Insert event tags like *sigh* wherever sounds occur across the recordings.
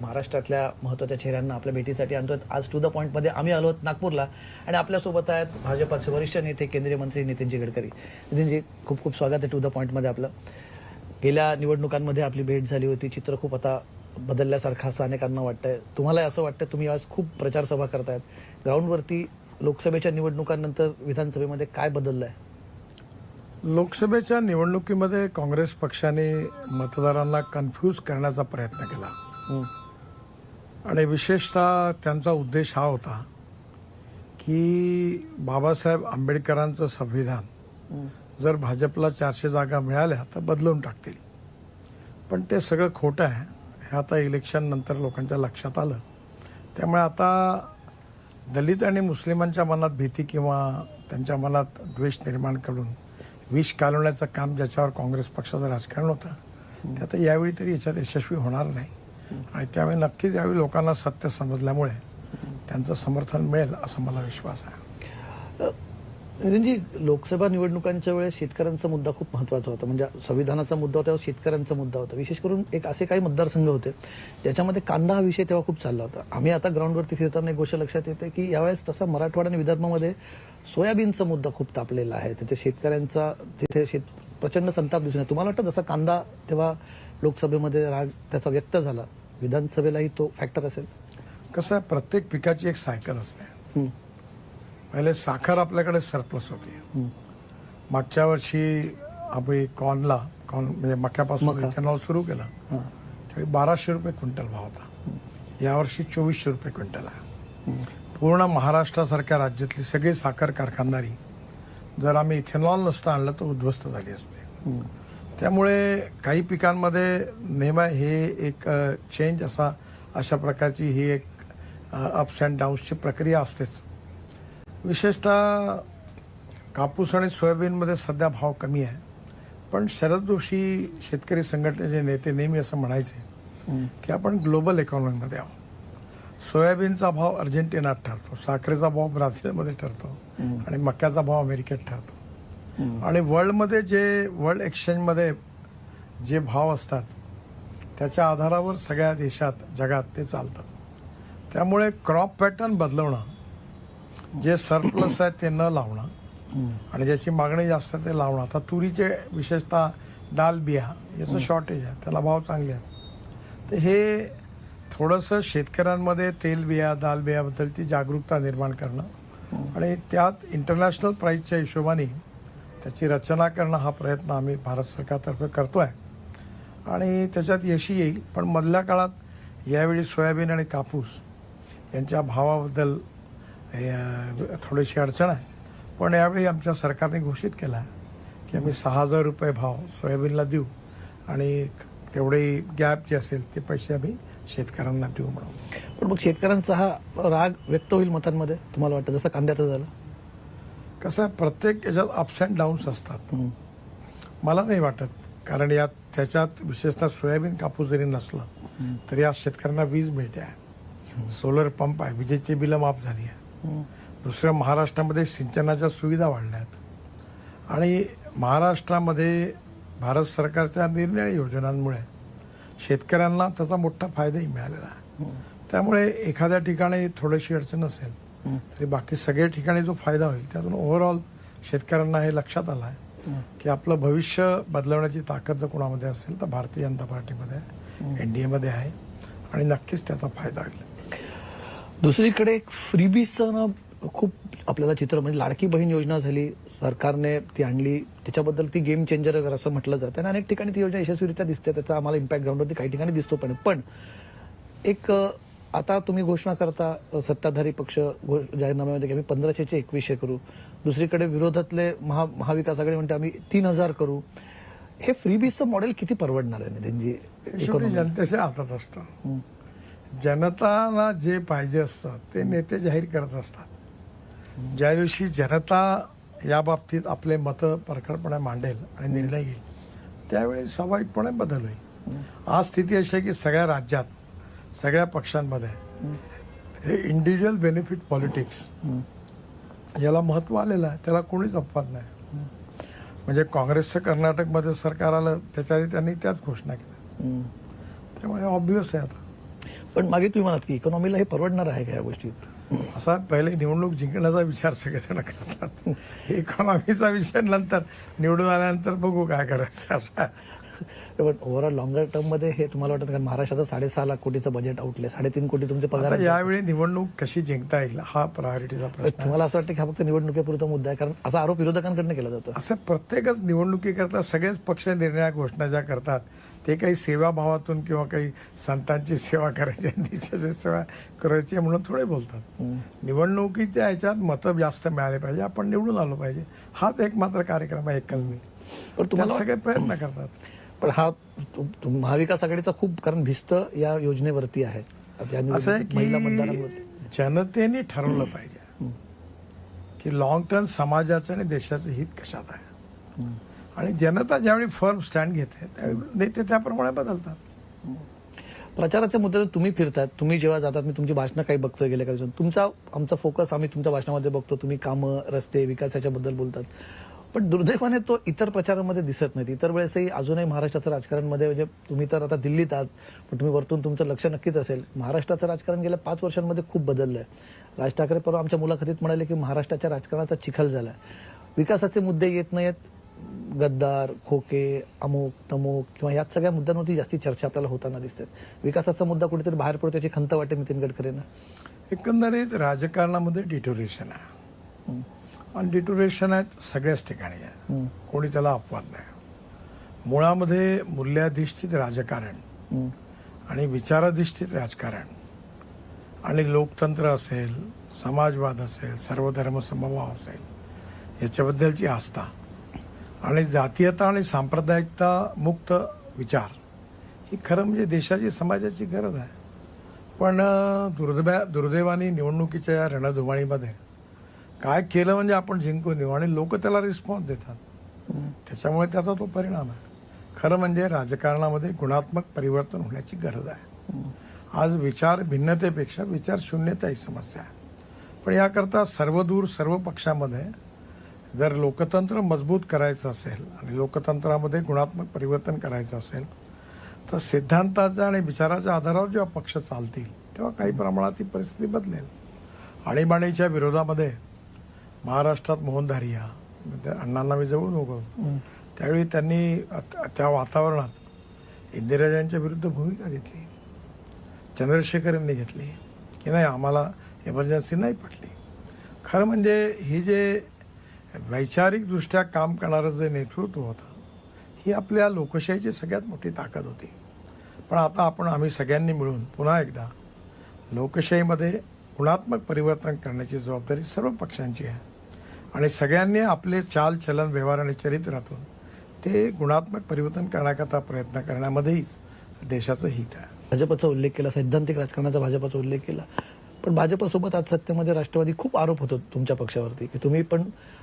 महाराष्ट्रातल्या महत्त्वाच्या चेहऱ्यांना आपल्या भेटीसाठी आणतोय आज टू द पॉईंटमध्ये आम्ही आलो आहोत नागपूरला आणि आपल्यासोबत आहेत भाजपाचे वरिष्ठ नेते केंद्रीय मंत्री नितीनजी गडकरी नितीनजी खूप खूप स्वागत आहे टू द पॉईंटमध्ये आपलं. गेल्या निवडणुकांमध्ये आपली भेट झाली होती. चित्र खूप आता बदलल्यासारखं असं अनेकांना वाटतंय. तुम्हाला असं वाटतं तुम्ही आज खूप प्रचारसभा करतायत. ग्राउंडवरती लोकसभेच्या निवडणुकांनंतर विधानसभेमध्ये काय बदललं आहे लोकसभेच्या निवडणुकीमध्ये काँग्रेस पक्षाने मतदारांना कन्फ्यूज करण्याचा प्रयत्न केला. आणि विशेषतः त्यांचा उद्देश हा होता की बाबासाहेब आंबेडकरांचं संविधान जर भाजपला चारशे जागा मिळाल्या तर बदलून टाकतील. पण ते सगळं खोटं आहे. हे आता इलेक्शन नंतर लोकांच्या लक्षात आलं. त्यामुळे आता दलित आणि मुस्लिमांच्या मनात भीती किंवा त्यांच्या मनात द्वेष निर्माण करून विष कालवण्याचं काम ज्याच्यावर काँग्रेस पक्षाचं राजकारण होतं ते आता यावेळी तरी याच्यात यशस्वी होणार नाही. आणि त्यावेळी नक्कीच यावेळी लोकांना सत्य समजल्यामुळे त्यांचं समर्थन मिळेल असा मला विश्वास आहे. नितीनजी लोकसभा निवडणुकांच्या वेळेस शेतकऱ्यांचा मुद्दा खूप महत्त्वाचा होता. म्हणजे संविधानाचा मुद्दा होता तेव्हा शेतकऱ्यांचा मुद्दा होता. विशेष करून एक असे काही मतदारसंघ होते ज्याच्यामध्ये कांदा हा विषय तेव्हा खूप चालला होता. आम्ही आता ग्राउंडवरती फिरताना एक गोष्ट लक्षात येते की यावेळेस तसा मराठवाडा आणि विदर्भामध्ये सोयाबीनचा मुद्दा खूप तापलेला आहे. तिथे शेतकऱ्यांचा तिथे शेत प्रचंड संताप दिसून तुम्हाला वाटतं जसा कांदा तेव्हा लोकसभेमध्ये राग त्याचा व्यक्त झाला विधानसभेलाही तो फॅक्टर असेल. कसं आहे प्रत्येक पिकाची एक सायकल असते. पहिले साखर आपल्याकडे सरप्लस होती. मागच्या वर्षी आम्ही कॉर्नला कॉर्न म्हणजे मक्यापासून मका. इथेनॉल सुरू केलं. त्यावेळी बाराशे रुपये क्विंटल भाव होता. यावर्षी चोवीसशे रुपये क्विंटल आहे. पूर्ण महाराष्ट्रासारख्या राज्यातली सगळी साखर कारखानदारी जर आम्ही इथेनॉल नसतं आणलं तर उद्ध्वस्त झाली असते. त्यामुळे काही पिकांमध्ये नेहमी हे एक चेंज असा अशा प्रकारची ही एक अप्स अँड डाऊन्सची प्रक्रिया असतेच. विशेषतः कापूस आणि सोयाबीनमध्ये सध्या भाव कमी आहे. पण शरद जोशी शेतकरी संघटनेचे नेते नेहमी असं म्हणायचे की आपण ग्लोबल इकॉनॉमीमध्ये आहोत. सोयाबीनचा भाव अर्जेंटिनात ठरतो साखरेचा भाव ब्राझीलमध्ये ठरतो आणि मक्याचा भाव अमेरिकेत ठरतो. आणि वर्ल्डमध्ये जे वर्ल्ड एक्सचेंजमध्ये जे भाव असतात त्याच्या आधारावर सगळ्या देशात जगात ते चालतं. त्यामुळे क्रॉप पॅटर्न बदलवणं जे सरप्लस आहे ते न लावणं आणि ज्याची मागणी जास्त ते लावणं. आता तुरीचे विशेषतः डाल बिया याचं शॉर्टेज आहे त्याला भाव चांगले आहेत. तर हे थोडंसं शेतकऱ्यांमध्ये तेल बिया दाल जागरूकता निर्माण करणं आणि त्यात इंटरनॅशनल प्राईजच्या हिशोबाने त्याची रचना करणं हा प्रयत्न आम्ही भारत सरकारतर्फे करतो आहे आणि त्याच्यात यशी येईल पण मधल्या काळात यावेळी सोयाबीन आणि कापूस यांच्या भावाबद्दल थोडीशी अडचण आहे. पण यावेळी आमच्या सरकारने घोषित केला आहे की आम्ही सहा हजार रुपये भाव सोयाबीनला देऊ आणि तेवढे गॅप जे असेल ते पैसे आम्ही शेतकऱ्यांना देऊ म्हणून. पण मग शेतकऱ्यांचा हा राग व्यक्त होईल मतांमध्ये तुम्हाला वाटतं? जसं कांद्याचं झालं. कसं आहे प्रत्येक याच्यात अप्स अँड डाऊन्स असतात. मला नाही वाटत. कारण यात त्याच्यात विशेषतः सोयाबीन कापूस जरी नसलं तरी आज शेतकऱ्यांना वीज मिळते आहे. सोलर पंप आहे. विजेची बिलं माफ झाली आहे दुसरं महाराष्ट्रामध्ये सिंचनाच्या सुविधा वाढल्या आहेत. आणि महाराष्ट्रामध्ये भारत सरकारच्या निर्णय योजनांमुळे शेतकऱ्यांना त्याचा मोठा फायदाही मिळालेला आहे. त्यामुळे एखाद्या ठिकाणी थोडीशी अडचण असेल तरी बाकी सगळ्या ठिकाणी जो फायदा होईल त्यातून ओव्हरऑल शेतकऱ्यांना हे लक्षात आलं आहे की आपलं भविष्य बदलवण्याची ताकद जर कोणामध्ये असेल तर भारतीय जनता पार्टीमध्ये आहे एन डी एमध्ये आहे आणि नक्कीच त्याचा फायदा होईल. दुसरीकडे एक फ्रीबीजचं ना खूप आपल्याला चित्र म्हणजे लाडकी बहीण योजना झाली सरकारने ती आणली त्याच्याबद्दल ती गेम चेंजर असं म्हटलं जातं आणि अनेक ठिकाणी ती योजना यशस्वीरित्या दिसते त्याचा आम्हाला इम्पॅक्ट ग्राउंडवरती काही ठिकाणी दिसतो पण पण एक आता तुम्ही घोषणा करता सत्ताधारी पक्ष जाहीरनाम्यामध्ये की आम्ही पंधराशेचे एकवीसशे करू. दुसरीकडे विरोधातले महा महाविकास आघाडी म्हणते आम्ही तीन हजार करू. हे फ्रीबीजचं मॉडेल किती परवडणार आहे नितीनजी? economy? जनतेच्या हातात असतं. जनताला जे पाहिजे असतं ते नेते जाहीर करत असतात. ज्या दिवशी जनता या बाबतीत आपले मतं परखडपणे मांडेल आणि निर्णय घेईल त्यावेळी स्वाभाविकपणे बदल होईल. आज स्थिती अशी आहे की सगळ्या राज्यात सगळ्या पक्षांमध्ये हे इंडिव्हिज्युअल बेनिफिट पॉलिटिक्स याला महत्त्व आलेलं आहे. त्याला कोणीच अपवाद नाही. म्हणजे काँग्रेसचं कर्नाटकमध्ये सरकार आलं त्याच्या आधी त्यांनी त्याच घोषणा केल्या. त्यामुळे ऑब्विस आहे आता. पण मागे तुम्ही म्हणाल की इकॉनॉमीला हे परवडणार आहे का या गोष्टी असा पहिले निवडणूक जिंकण्याचा विचार सगळेजण करतात. इकॉनॉमीचा विषय नंतर निवडून आल्यानंतर बघू काय करायचं. असा *laughs* पण ओव्हरऑल लॉंगर टर्ममध्ये हे तुम्हाला वाटतं कारण महाराष्ट्राचं साडेसहा लाख कोटीचं बजेट आउटले साडेतीन कोटी तुमचे पगार यावेळी निवडणूक कशी जिंकता येईल हा प्रायोरिटीचा प्रश्न. तुम्हाला असं वाटतं की हा फक्त निवडणुकीपुरता मुद्दा आहे? कारण असा आरोप विरोधकांकडनं केला जातो असं प्रत्येकच निवडणुकीकरता सगळेच पक्ष निर्णया घोषणा ज्या करतात ते काही सेवाभावातून किंवा काही संतांची सेवा करायची देशाची सेवा करायची म्हणून थोडे बोलतात. निवडणुकीच्या ह्याच्यात मतं जास्त मिळाले पाहिजे. आपण निवडून आलो पाहिजे. हाच एक मात्र कार्यक्रम आहे एकलमी पण तुम्हाला सगळे प्रयत्न करतात. पण हा महाविकास आघाडीचा खूप कारण भिस्त या योजनेवरती आहे. असं की जनतेने ठरवलं पाहिजे. की लॉंग टर्म समाजाचं आणि देशाचं हित कशात आहे. आणि जनता ज्यावेळी फर्म स्टँड घेते त्यावेळी नेते त्याप्रमाणे बदलतात. प्रचाराच्या मुद्द्यावर तुम्ही फिरतात. तुम्ही जेव्हा जातात मी तुमची भाषणं काही बघतोय गेल्या काही. तुमचा आमचा फोकस आम्ही तुमच्या भाषणामध्ये बघतो. तुम्ही कामं रस्ते विकासाच्या बद्दल बोलतात. पण दुर्दैवाने तो इतर प्रचारामध्ये दिसत नाही. इतर वेळेसही अजूनही महाराष्ट्राचं राजकारणमध्ये म्हणजे तुम्ही तर आता दिल्लीत आहात पण तुम्ही वरतून तुमचं लक्ष नक्कीच असेल. महाराष्ट्राचं राजकारण गेल्या पाच वर्षांमध्ये खूप बदललं आहे राज ठाकरे परवा आमच्या मुलाखतीत म्हणाले की महाराष्ट्राच्या राजकारणाचा चिखल झाला विकासाचे मुद्दे येत नाहीत गद्दार खोके अमुक तमुक किंवा यात सगळ्या मुद्द्यांवरती जास्ती चर्चा आपल्याला होताना दिसतात. विकासाचा मुद्दा कुठेतरी बाहेर पडतो याची खंत वाटते नितीन गडकरींना. एकंदरीत राजकारणामध्ये डिटोरेशन आहे. आणि डिटोरेशन आहेत सगळ्याच ठिकाणी आहे. कोणी त्याला अपवाद नाही मुळामध्ये मूल्याधिष्ठित राजकारण. आणि विचाराधिष्ठित राजकारण आणि लोकतंत्र असेल समाजवाद असेल सर्वधर्म समभाव असेल याच्याबद्दलची आस्था आणि जातीयता आणि सांप्रदायिकता मुक्त विचार ही खरं म्हणजे देशाची समाजाची गरज आहे पण दुर्दैवा दुर्दैवाने निवडणुकीच्या या रणधुमाळीमध्ये काय केलं म्हणजे आपण जिंकून येऊ आणि लोक त्याला रिस्पॉन्स देतात. त्याच्यामुळे त्याचा तो परिणाम आहे. खरं म्हणजे राजकारणामध्ये गुणात्मक परिवर्तन होण्याची गरज आहे. आज विचार भिन्नतेपेक्षा विचार शून्यता ही समस्या आहे. पण याकरता सर्वदूर सर्व पक्षामध्ये जर लोकतंत्र मजबूत करायचं असेल आणि लोकतंत्रामध्ये गुणात्मक परिवर्तन करायचं असेल तर सिद्धांताच्या आणि विचाराच्या आधारावर जेव्हा पक्ष चालतील तेव्हा काही प्रमाणात ती परिस्थिती बदलेल. आणीबाणीच्या विरोधामध्ये महाराष्ट्रात मोहन धारिया अण्णांना मी जवळून हम्म. त्यावेळी त्यांनी त्या वातावरणात इंदिराजांच्या विरुद्ध भूमिका घेतली. चंद्रशेखर यांनी घेतली. की नाही आम्हाला इमर्जन्सी नाही पडली खरं म्हणजे ही जे वैचारिकदृष्ट्या काम करणारं जे नेतृत्व होतं ही आपल्या लोकशाहीची सगळ्यात मोठी ताकद होती. पण आता आपण आम्ही सगळ्यांनी मिळून पुन्हा एकदा लोकशाहीमध्ये गुणात्मक परिवर्तन करण्याची जबाबदारी सर्व पक्षांची आहे. आणि सगळ्यांनी आपले चाल चलन व्यवहार आणि चरित्रातून ते गुणात्मक परिवर्तन करण्याकरता प्रयत्न करण्यामध्येच देशाचं हित आहे. भाजपचा उल्लेख केला सैद्धांतिक राजकारणाचा भाजपचा उल्लेख केला. पण भाजपसोबत आज सत्तेमध्ये राष्ट्रवादी खूप आरोप होतो तुमच्या पक्षावरती की तुम्ही पण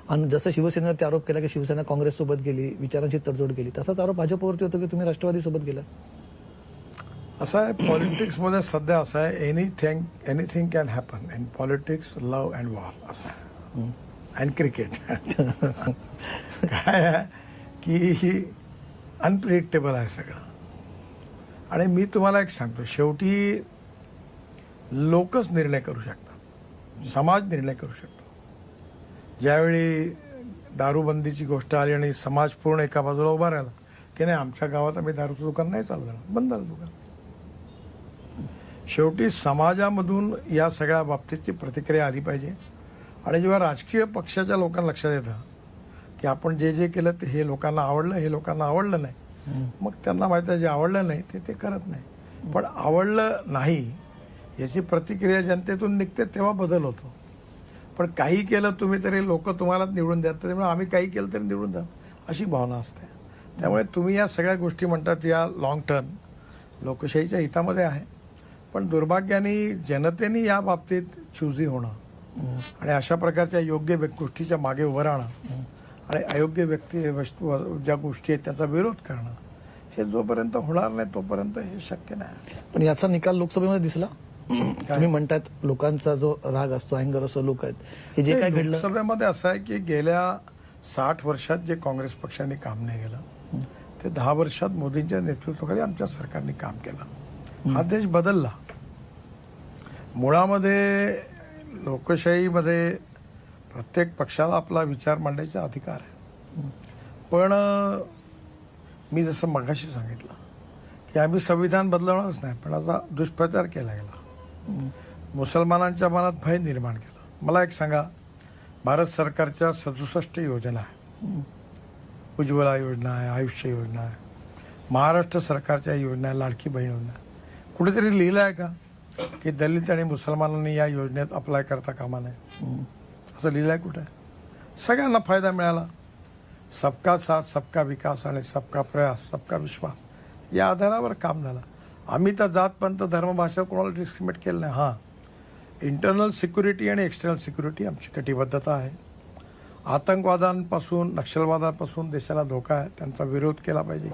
आणि जसं शिवसेनेवरती आरोप केला की शिवसेना काँग्रेससोबत गेली विचारांची तडजोड केली तसाच आरोप भाजपवरती होतो की तुम्ही राष्ट्रवादी सोबत गेला असं आहे पॉलिटिक्समध्ये सध्या असं आहे anything anything can happen in politics love and war असं आहे. अँड क्रिकेट काय की ही अनप्रिडिक्टेबल आहे सगळं. आणि मी तुम्हाला एक सांगतो शेवटी लोकच निर्णय करू शकतात. समाज निर्णय करू शकतो. ज्यावेळी दारूबंदीची गोष्ट आली आणि समाज पूर्ण एका बाजूला उभा राहिला की नाही आमच्या गावात आम्ही दारूचं दुकान नाही चालू बंद झालं दुकान. शेवटी समाजामधून या सगळ्या बाबतीतची प्रतिक्रिया आली पाहिजे. आणि जेव्हा राजकीय पक्षाच्या लोकांना लक्षात येतं की आपण जे जे केलं ते हे लोकांना आवडलं हे लोकांना आवडलं नाही मग त्यांना माहिती आहे जे आवडलं नाही ते ते करत नाही. पण आवडलं नाही याची प्रतिक्रिया जनतेतून निघते तेव्हा बदल होतो. पण काही केलं तुम्ही तरी लोक तुम्हाला निवडून द्यात त्यामुळे आम्ही काही केलं तरी निवडून द्यात अशी भावना असते. त्यामुळे तुम्ही या सगळ्या गोष्टी म्हणतात या लॉंग टर्म लोकशाहीच्या हितामध्ये आहे. पण दुर्भाग्याने जनतेने या बाबतीत चुजी होणं आणि अशा प्रकारच्या योग्य गोष्टीच्या मागे उभं राहणं आणि अयोग्य व्यक्ती वस्तू ज्या गोष्टी आहेत त्याचा विरोध करणं हे जोपर्यंत होणार नाही तोपर्यंत हे शक्य नाही. पण याचा निकाल लोकसभेमध्ये दिसला. *clears throat* तुम्ही म्हणतात लोकांचा जो राग असतो अँगर असतो लोक आहेत हे जे काय घडलं? लोकसभेमध्ये असं आहे की गेल्या साठ वर्षात जे काँग्रेस पक्षाने काम नाही केलं ते दहा वर्षात मोदींच्या नेतृत्वाखाली आमच्या सरकारने काम केलं. हा देश बदलला. मुळामध्ये लोकशाहीमध्ये प्रत्येक पक्षाला आपला विचार मांडायचा अधिकार आहे. पण मी जसं मगाशी सांगितलं की आम्ही संविधान बदलवणारच नाही पण असा दुष्प्रचार केला गेला. मुसलमानांच्या मनात भय निर्माण केलं. मला एक सांगा भारत सरकारच्या सदुसष्ट योजना आहे. उज्ज्वला योजना आहे आयुष्य योजना आहे. महाराष्ट्र सरकारच्या योजना आहे लाडकी बहीण योजना कुठेतरी लिहिलं आहे का? की दलित आणि मुसलमानांनी या योजनेत अप्लाय करता कामा नये. असं लिहिलं आहे कुठं? सगळ्यांना फायदा मिळाला. सबका साथ सबका विकास आणि सबका प्रयास सबका विश्वास या आधारावर काम झालं. आम्ही तर जात पंत धर्मभाषा कोणाला डिस्क्रिमिनेट केलं नाही? हां. इंटरनल सिक्युरिटी आणि एक्सटर्नल सिक्युरिटी आमची कटिबद्धता आहे. आतंकवादांपासून नक्षलवादापासून देशाला धोका आहे. त्यांचा विरोध केला पाहिजे.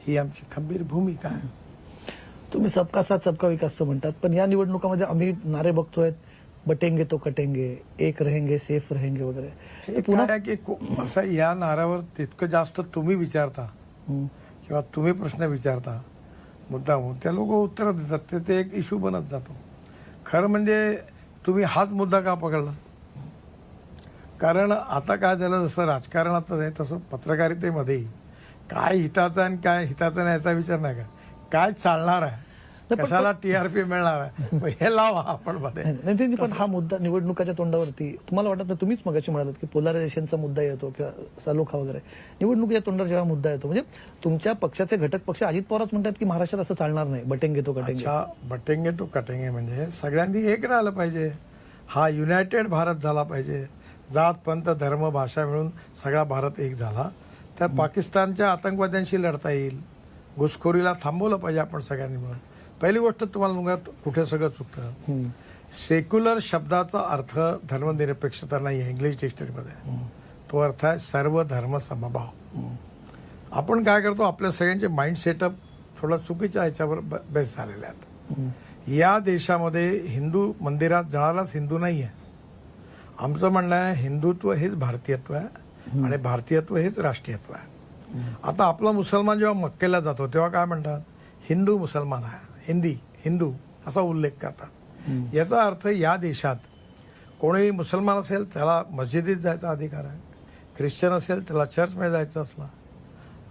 ही आमची खंबीर भूमिका आहे. तुम्ही सबका साथ सबका विकासचं म्हणतात. पण या निवडणुकामध्ये आम्ही नारे बघतोय बटेंगे तो कटेंगे एक रहेंगे सेफ रहेंगे वगैरे. हे पुन्हा की असं या नाऱ्यावर तितकं जास्त तुम्ही विचारता. किंवा तुम्ही प्रश्न विचारता मुद्दामून त्या लोक उत्तर देतात. ते ते एक इश्यू बनत जातो. खरं म्हणजे तुम्ही हाच मुद्दा का पकडला? कारण आता काय झालं जसं राजकारणात आहे तसं पत्रकारितेमध्ये काय हिताचं आणि काय हिताचं नाही याचा विचार नाही का काय चालणार आहे? कशाला टीआरपी मिळणार आहे? हे लावा आपण मध्ये. त्यांनी पण हा मुद्दा निवडणुकाच्या तोंडावरती तुम्हाला वाटत नाही, तुम्हीच मगाशी म्हणालात की पोलरायझेशनचा मुद्दा येतो किंवा सलोखा वगैरे. निवडणुकीच्या तोंडावर जेव्हा मुद्दा येतो म्हणजे तुमच्या पक्षाचे घटक पक्ष अजित पवारच म्हणतात की महाराष्ट्रात असं चालणार नाही बटेंगे तो कटेंगे. बटेंगे टू कटेंगे म्हणजे सगळ्यांनी एक राहिलं पाहिजे. हा युनायटेड भारत झाला पाहिजे. जात पंत धर्म भाषा मिळून सगळा भारत एक झाला. तर पाकिस्तानच्या आतंकवाद्यांशी लढता येईल. घुसखोरीला थांबवलं पाहिजे आपण सगळ्यांनी मिळून. पहिली गोष्ट तुम्हाला मुळात कुठे सगळं चुकतं. सेक्युलर शब्दाचा अर्थ धर्मनिरपेक्षता नाही आहे इंग्लिश डिक्शनरीमध्ये तो अर्थ आहे सर्व धर्म समभाव. आपण काय करतो आपल्या सगळ्यांचे माइंड सेटअप थोडा चुकीच्या ह्याच्यावर बेस झालेले आहेत. या देशामध्ये हिंदू मंदिरात जाणाराच हिंदू नाही आहे आमचं म्हणणं आहे हिंदुत्व हेच भारतीयत्व आहे आणि भारतीयत्व हेच राष्ट्रीयत्व आहे. आता आपला मुसलमान जेव्हा मक्केला जातो तेव्हा काय म्हणतात? हिंदू मुसलमान आहे. हिंदी हिंदू असा उल्लेख करतात. याचा अर्थ या देशात कोणी मुसलमान असेल त्याला मस्जिदीत जायचा अधिकार आहे. ख्रिश्चन असेल त्याला चर्चमध्ये जायचं असला.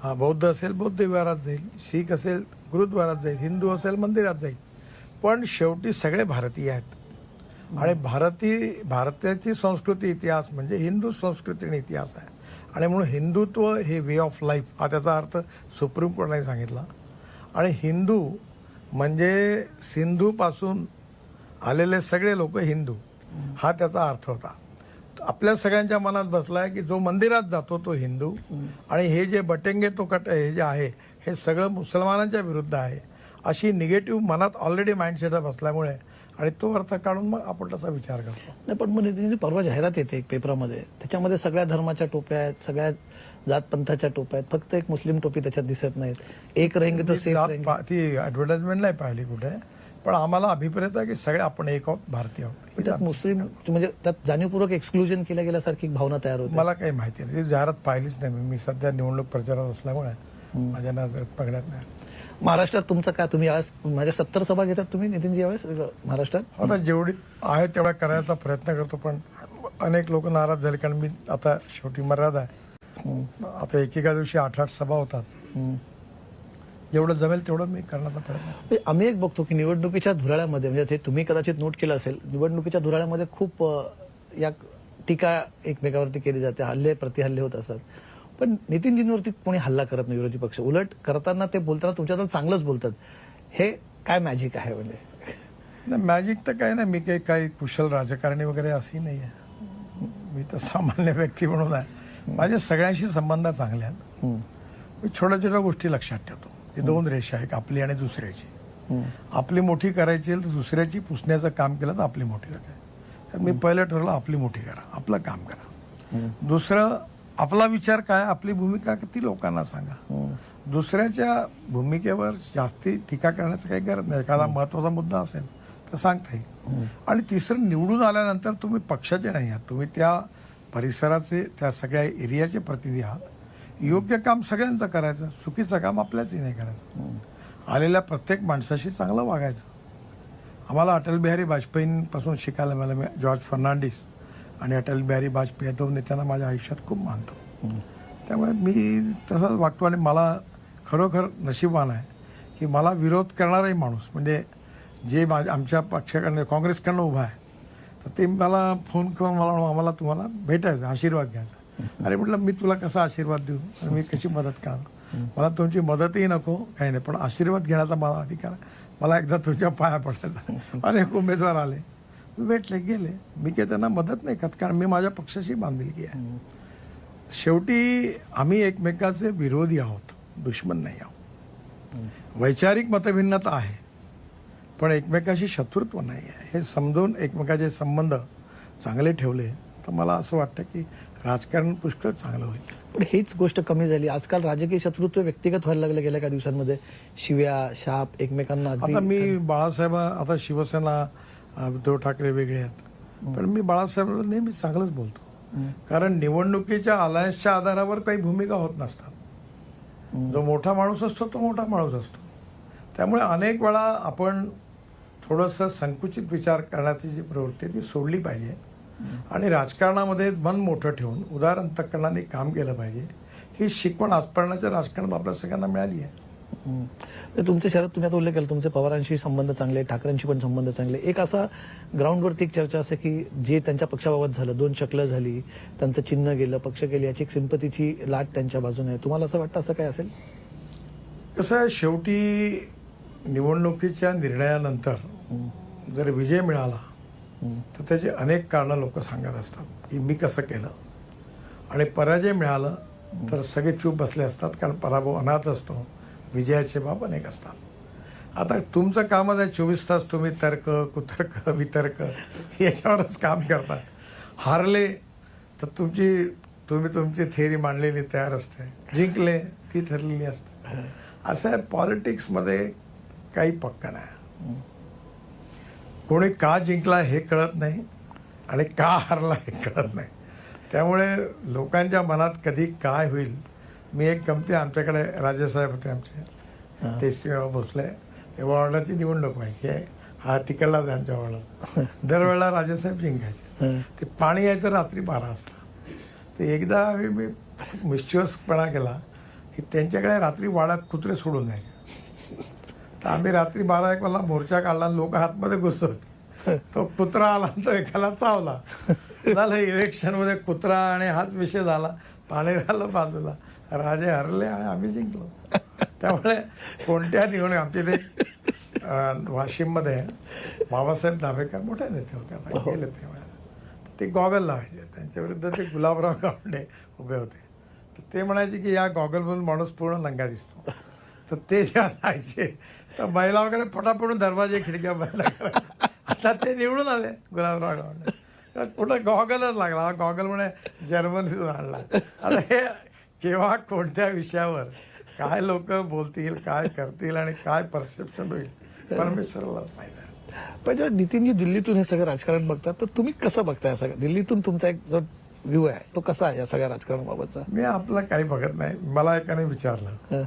हा बौद्ध असेल बौद्ध विहारात जाईल. शीख असेल गुरुद्वारात जाईल. हिंदू असेल मंदिरात जाईल. पण शेवटी सगळे भारतीय आहेत. आणि भारतीय भारताची संस्कृती इतिहास म्हणजे हिंदू संस्कृती आणि इतिहास आहे. आणि म्हणून हिंदुत्व हे वे ऑफ लाईफ हा त्याचा अर्थ सुप्रीम कोर्टाने सांगितला. आणि हिंदू म्हणजे सिंधूपासून आलेले सगळे लोक हिंदू हा त्याचा अर्थ होता. आपल्या सगळ्यांच्या मनात बसलाय की जो मंदिरात जातो तो हिंदू. आणि हे जे बटेंगे तो कट हे जे आहे हे सगळं मुसलमानांच्या विरुद्ध आहे. अशी निगेटिव्ह मनात ऑलरेडी माइंडसेट बसल्यामुळे आणि तो अर्थ काढून मग आपण तसा विचार करतो. नाही पण मग नितीनजी, परवा जाहिरात येते एक पेपरामध्ये. त्याच्यामध्ये सगळ्या धर्माच्या टोप्या आहेत सगळ्या जात पंथाच्या टोप्या आहेत. फक्त एक मुस्लिम टोपी त्याच्यात दिसत नाहीत. एक रहेंगे तर सेफ ती ऍडव्हर्टाइजमेंट नाही पाहिली कुठे. पण आम्हाला अभिप्रेत आहे की सगळे आपण एक आहोत भारतीय आहोत. त्यात मुस्लिम म्हणजे त्यात जाणीवपूर्वक एक्सक्लुजन केल्या गेल्यासारखी एक भावना तयार होते. मला काही माहिती नाही. ती जाहिरात पाहिलीच नाही मी. मी सध्या निवडणूक प्रचारात असल्यामुळे माझ्या नजरेत बघण्यात नाही. महाराष्ट्रात तुमचं काय? तुम्ही आज माझ्या सत्तर सभा घेतात तुम्ही नितीनजी यावेळेस महाराष्ट्रात? आता जेवढी आहे तेवढा करायचा प्रयत्न करतो पण अनेक लोक नाराज झाले कारण मी आता शेवटी मर्यादा आहे. आता एकेका दिवशी आठ आठ सभा होतात. जेवढं जमेल तेवढं मी करण्याचा प्रयत्न. म्हणजे आम्ही एक बघतो की निवडणुकीच्या धुराळ्यामध्ये म्हणजे ते तुम्ही कदाचित नोट केलं असेल निवडणुकीच्या धुराळ्यामध्ये खूप या टीका एकमेकावरती केली जाते हल्ले प्रतिहल्ले होत असतात. पण नितीनजींवरती कोणी हल्ला करत नाही विरोधी पक्ष. उलट करताना ते बोलताना तुमच्यात चांगलंच बोलतात. हे काय मॅजिक आहे म्हणजे? नाही मॅजिक तर काही नाही. मी काही काही कुशल राजकारणी वगैरे अशी नाही आहे. मी तर सामान्य व्यक्ती म्हणून आहे. माझे सगळ्यांशी संबंध चांगले आहेत. मी छोट्या छोट्या गोष्टी लक्षात ठेवतो. की दोन रेषा एक आपली आणि दुसऱ्याची. आपली मोठी करायची तर दुसऱ्याची पुसण्याचं काम केलं तर आपली मोठी होते तर मी पहिलं ठरवलं आपली मोठी करा. आपलं काम करा. दुसरं आपला विचार काय? आपली भूमिका किती लोकांना सांगा. दुसऱ्याच्या भूमिकेवर जास्ती टीका करण्याचं काही गरज नाही. एखादा महत्त्वाचा मुद्दा असेल तर सांगता येईल. आणि तिसरं निवडून आल्यानंतर तुम्ही पक्षाचे नाही आहात. तुम्ही त्या परिसराचे त्या सगळ्या एरियाचे प्रतिनिधी आहात. योग्य काम सगळ्यांचं करायचं. चुकीचं काम आपल्याचही नाही करायचं. आलेल्या प्रत्येक माणसाशी चांगलं वागायचं. आम्हाला अटल बिहारी वाजपेयींपासून शिकायला मिळालं मी. जॉर्ज फर्नांडिस. आणि अटल बिहारी वाजपेयी या दोन नेत्यांना माझ्या आयुष्यात खूप मानतो. त्यामुळे मी तसंच वागतो आणि मला खरोखर नशीबवान आहे की मला विरोध करणाराही माणूस म्हणजे जे माझ्या आमच्या पक्षाकडनं काँग्रेसकडनं उभा आहे तर ते मला फोन करून मला आम्हाला तुम्हाला भेटायचं आशीर्वाद घ्यायचा. अरे म्हटलं मी तुला कसा आशीर्वाद देऊ? आणि मी कशी मदत करणार? मला तुमची मदतही नको काही नाही पण आशीर्वाद घेण्याचा मला अधिकार. मला एकदा तुझ्या पाया पडायचा. *laughs* अनेक उमेदवार आले. भेटले गेले. मी काही त्यांना मदत नाही करत कारण मी माझ्या पक्षाशी बांधिलकी आहे. शेवटी आम्ही एकमेकाचे विरोधी आहोत दुश्मन नाही आहोत. वैचारिक मतभिन्नता आहे पण एकमेकाशी शत्रुत्व नाही आहे. हे समजून एकमेकाचे संबंध चांगले ठेवले तर मला असं वाटतं की राजकारण पुष्कळ चांगलं होईल. पण हीच गोष्ट कमी झाली. आजकाल राजकीय शत्रुत्व व्यक्तिगत व्हायला लागलं गेल्या काही दिवसांमध्ये. शिव्या शाप एकमेकांना आता मी बाळासाहेब आता शिवसेना उद्धव ठाकरे वेगळे आहेत. पण मी बाळासाहेबांना नेहमी चांगलंच बोलतो. कारण निवडणुकीच्या अलायन्सच्या आधारावर काही भूमिका होत नसतात. जो मोठा माणूस असतो तो मोठा माणूस असतो. त्यामुळे अनेक वेळा आपण थोडंसं संकुचित विचार करण्याची जी प्रवृत्ती ती सोडली पाहिजे. आणि राजकारणामध्ये मन मोठं ठेवून उदार अंतकरणाने काम केलं पाहिजे. ही शिकवण आजपर्यंतच्या राजकारणात आपल्या सगळ्यांना मिळाली आहे. हम्म. तर तुमचे शरद तुम्ही आता उल्लेख केला तुमचे पवारांशी संबंध चांगले ठाकरेंशी पण संबंध चांगले. एक असा ग्राउंडवरती एक चर्चा असते की जे त्यांच्या पक्षाबाबत झालं दोन शकलं झाली त्यांचं चिन्ह गेलं पक्ष गेले याची एक सिंपतीची लाट त्यांच्या बाजूने आहे. तुम्हाला असं वाटतं असं काय असेल? कसं आहे शेवटी निवडणुकीच्या निर्णयानंतर जर विजय मिळाला तर त्याचे अनेक कारणं लोक सांगत असतात. की मी कसं केलं? आणि पराजय मिळालं तर सगळे चूप बसले असतात कारण पराभव अनाथ असतो. विजयाचे बाब अनेक असतात. आता तुमचं कामच आहे चोवीस तास तुम्ही तर्क कुतर्क वितर्क याच्यावरच काम करता. हारले तर तुमची तुम्ही तुमची थेअरी मांडलेली तयार असते. जिंकले ती ठरलेली असते. असं आहे पॉलिटिक्समध्ये काही पक्का नाही. कोणी का जिंकला हे कळत नाही आणि का हारला हे कळत नाही. त्यामुळे लोकांच्या मनात कधी काय होईल मी एक गमती आमच्याकडे राजेसाहेब होते आमचे. ते भोसले. ते वॉर्डाची निवडणूक व्हायची. आहे हा तिकडलाच आहे आमच्या वॉर्डात. दरवेळेला राजेसाहेब जिंकायचे. ते पाणी यायचं रात्री बारा वाजता. ते एकदा आम्ही मी मिस्चिवसपणा केला की त्यांच्याकडे रात्री वाड्यात कुत्रे सोडून द्यायचे तर आम्ही रात्री बारा एक वाजता मोर्चा काढला लोक हातमध्ये घुसवले. तो कुत्रा आला तो एकाला चावला. झालं इलेक्शनमध्ये कुत्रा आणि हाच विषय झाला. पाणी राहिलं बाजूला. राजे हरले आणि आम्ही जिंकलो. त्यामुळे कोणत्या निवडणूक आमच्या इथे अं, वाशिममध्ये बाबासाहेब दाभेकर मोठे नेते होते आता गेले ते ते गॉगल लावायचे. त्यांच्या विरुद्ध ते गुलाबराव गावंडे उभे होते. तर ते म्हणायचे की या गॉगलमधून माणूस पूर्ण नंगा दिसतो. तर ते जेव्हा जायचे तर महिला वगैरे फटाफडून दरवाजे खिडक्या बंद. आता ते निवडून आले गुलाबराव गावंडे. पुढं गॉगलच लागला. हा गॉगल म्हणे जर्मनीतून आणला. आता हे केव्हा कोणत्या विषयावर काय लोक बोलतील काय करतील आणि काय परसेप्शन होईल परमेश्वरालाच माहिती आहे. पण जेव्हा नितीनजी दिल्लीतून हे सगळं राजकारण बघतात तर तुम्ही कसं बघताय या सगळं? दिल्लीतून तुमचा एक जो व्ह्यू आहे तो कसा आहे या सगळ्या राजकारणाबाबतचा? मी आपलं काही बघत नाही. मला एकाने विचारलं.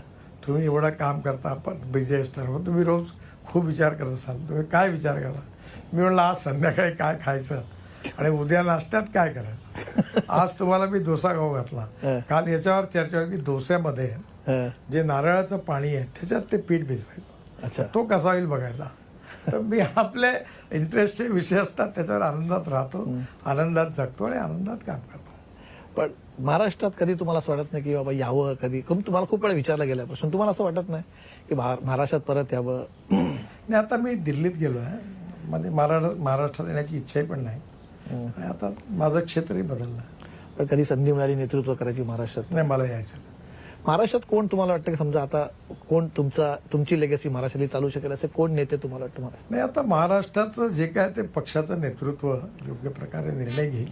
तुम्ही एवढं काम करता पण बिझी स्टारवर तुम्ही रोज खूप विचार करत असाल. तुम्ही काय विचार करा मी म्हणलं आज संध्याकाळी काय खायचं आणि उद्या नाश्त्यात काय करायचं? *laughs* आज तुम्हाला मी डोसा खाऊ घातला. काल याच्यावर चर्चा की डोस्यामध्ये. जे नारळाचं पाणी आहे त्याच्यात ते पीठ भिजवायचं. अच्छा. तो कसा होईल बघायचा. तर मी आपले इंटरेस्टचे विषय असतात त्याच्यावर आनंदात राहतो आनंदात जगतो आणि आनंदात काम करतो. पण महाराष्ट्रात कधी तुम्हाला असं वाटत नाही की बाबा यावं कधी? तुम्हाला खूप वेळा विचारला गेला प्रश्न. तुम्हाला असं वाटत नाही की महाराष्ट्रात परत यावं? नाही आता मी दिल्लीत गेलो आहे म्हणजे महाराष्ट्र महाराष्ट्रात येण्याची इच्छाही पण नाही. आणि आता माझं क्षेत्रही बदललं. पण कधी संधी मिळाली नेतृत्व करायची महाराष्ट्रात? नाही मला यायचं महाराष्ट्रात कोण तुम्हाला वाटतं? की समजा आता कोण तुमचा तुमची लेगसी महाराष्ट्रातली चालू शकेल असे कोण नेते तुम्हाला वाटतं महाराष्ट्रात? नाही आता महाराष्ट्राचं जे काय ते पक्षाचं नेतृत्व योग्य प्रकारे निर्णय घेईल.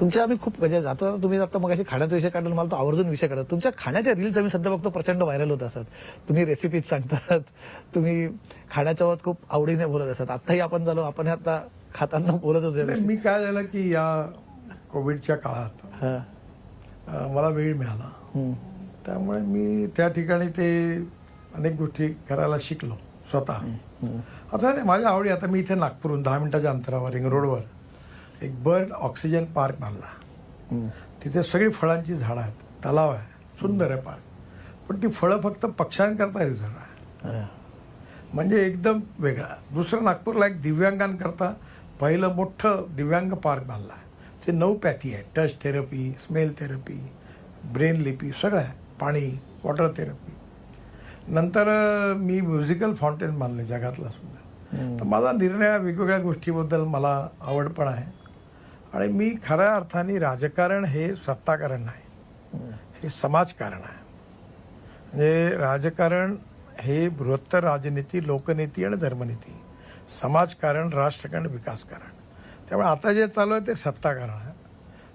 तुमच्या आम्ही खूप म्हणजे आता तुम्ही आता मग खाण्याचा विषय काढला मला तो आवर्जून विषय काढत तुमच्या खाण्याच्या रील्स आम्ही सध्या बघतो प्रचंड व्हायरल होत असतात. तुम्ही रेसिपीज सांगतात तुम्ही खाण्याच्या बाबत खूप आवडीने बोलत असतात. आताही आपण झालो आपण आता खाताना बोलत होतो. मी. काय झालं की या कोविडच्या काळात हा. अं, मला वेळ मिळाला. हम्म. त्यामुळे मी त्या ठिकाणी ते अनेक गोष्टी करायला शिकलो स्वतः. आता नाही माझ्या आवडी आता मी इथे नागपूरहून दहा मिनिटाच्या अंतरावर रिंग रोडवर एक बर्ड ऑक्सिजन पार्क बांधला. तिथे सगळी फळांची झाडं आहेत तलाव आहे सुंदर आहे पार्क. पण ती फळं फक्त पक्ष्यांकरता रिझर्व आहे म्हणजे एकदम वेगळा. दुसरं नागपूरला एक दिव्यांगांकरता पहिलं मोठं दिव्यांग पार्क बांधला. आहे ते नऊ पॅथी आहे touch therapy smell therapy brain लिपी सगळं आहे. पाणी वॉटर थेरपी. नंतर मी म्युझिकल फाउंटेन बांधले जगातला सुद्धा. तर माझा निर्णय वेगवेगळ्या गोष्टीबद्दल मला आवड पण आहे. आणि मी खऱ्या अर्थाने राजकारण हे सत्ताकारण नाही. हे समाजकारण आहे. म्हणजे राजकारण हे बृहत्तर राजनीती लोकनीती आणि धर्मनीती. समाजकारण राष्ट्रकारण विकासकारण. त्यामुळे आता जे चालू आहे ते सत्ताकारण आहे.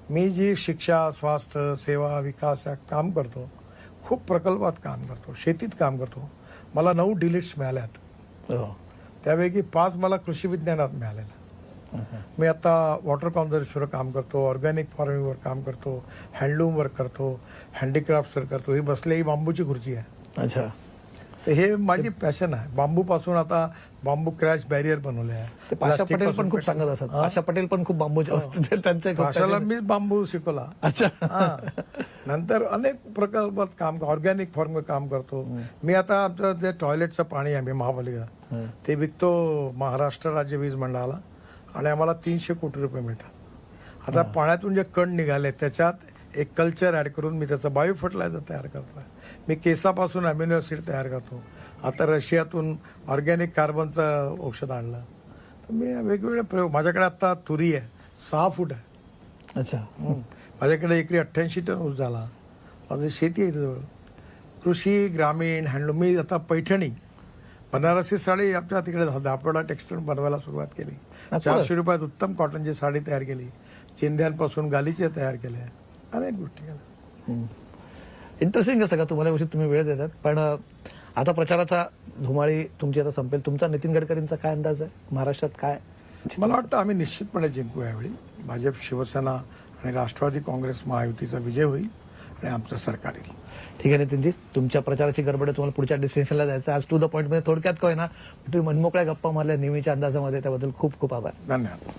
मी जी शिक्षा स्वास्थ्य सेवा विकास या काम करतो खूप प्रकल्पात काम करतो शेतीत काम करतो. मला नऊ डिलीट्स मिळाल्यात. हो. त्यापैकी पाच मला कृषी विज्ञानात मिळालेलं. मी आता वॉटर कॉन्झर्वेशनवर काम करतो ऑर्गॅनिक फार्मिंगवर काम करतो हँडलूमवर करतो हँडीक्राफ्ट्सवर करतो. ही बसली ही बांबूची खुर्ची आहे. अच्छा. तर हे माझी पॅशन आहे. बांबूपासून आता बांबू क्रॅश बॅरियर बनवले आहे. Plastic पटेल पण खूप सांगत असतात? पाशा पटेल पण खूप ते त्यांचं भाषाला मीच बांबू शिकवला. अच्छा. नंतर अनेक प्रकल्पात काम ऑर्गॅनिक फॉर्म काम करतो. मी आता आमचं जे टॉयलेटचं पाणी आहे मी महापालिका. ते विकतो महाराष्ट्र राज्य वीज मंडळाला आणि आम्हाला तीनशे कोटी रुपये मिळतात. आता पाण्यातून जे कण निघाले त्याच्यात एक कल्चर ॲड करून मी त्याचं बायो फर्टिलायझर तयार करतो आहे मी केसापासून अमिनो ॲसिड तयार करतो. आता रशियातून ऑर्गॅनिक कार्बनचं औषध आणलं. तर मी वेगवेगळे प्रयोग माझ्याकडे आता तुरी आहे सहा फूट आहे. अच्छा. माझ्याकडे एकरी अठ्ठ्याऐंशी टन ऊस झाला. माझं शेती आहे जवळ. कृषी ग्रामीण हँडलूम मी आता पैठणी बनारसी साडी आमच्या तिकडे दापोडा टेक्सटाईल बनवायला सुरुवात केली. चारशे रुपयात उत्तम कॉटनची साडी तयार केली. चिंध्यांपासून गालीचे तयार केले. अनेक गोष्टी केल्या इंटरेस्टिंग आहे सगळं तुम्हाला गोष्टी तुम्ही वेळ देतात. पण आता प्रचाराचा धुमाळी तुमची आता संपेल. तुमचा नितीन गडकरींचा काय अंदाज आहे? महाराष्ट्रात काय? मला वाटतं आम्ही निश्चितपणे जिंकू यावेळी. भाजप शिवसेना आणि राष्ट्रवादी काँग्रेस महायुतीचा विजय होईल आणि आमचं सरकार येईल. ठीक आहे नितीनजी. तुमच्या प्रचाराची गडबड आहे. तुम्हाला पुढच्या डिस्टिंक्शनला जायचं. आज टू द पॉईंटमध्ये थोडक्यात काय ना तुम्ही मनमोकळ्या गप्पा मारल्या. नेहमीच्या अंदाजामध्ये त्याबद्दल खूप खूप आभार. धन्यवाद.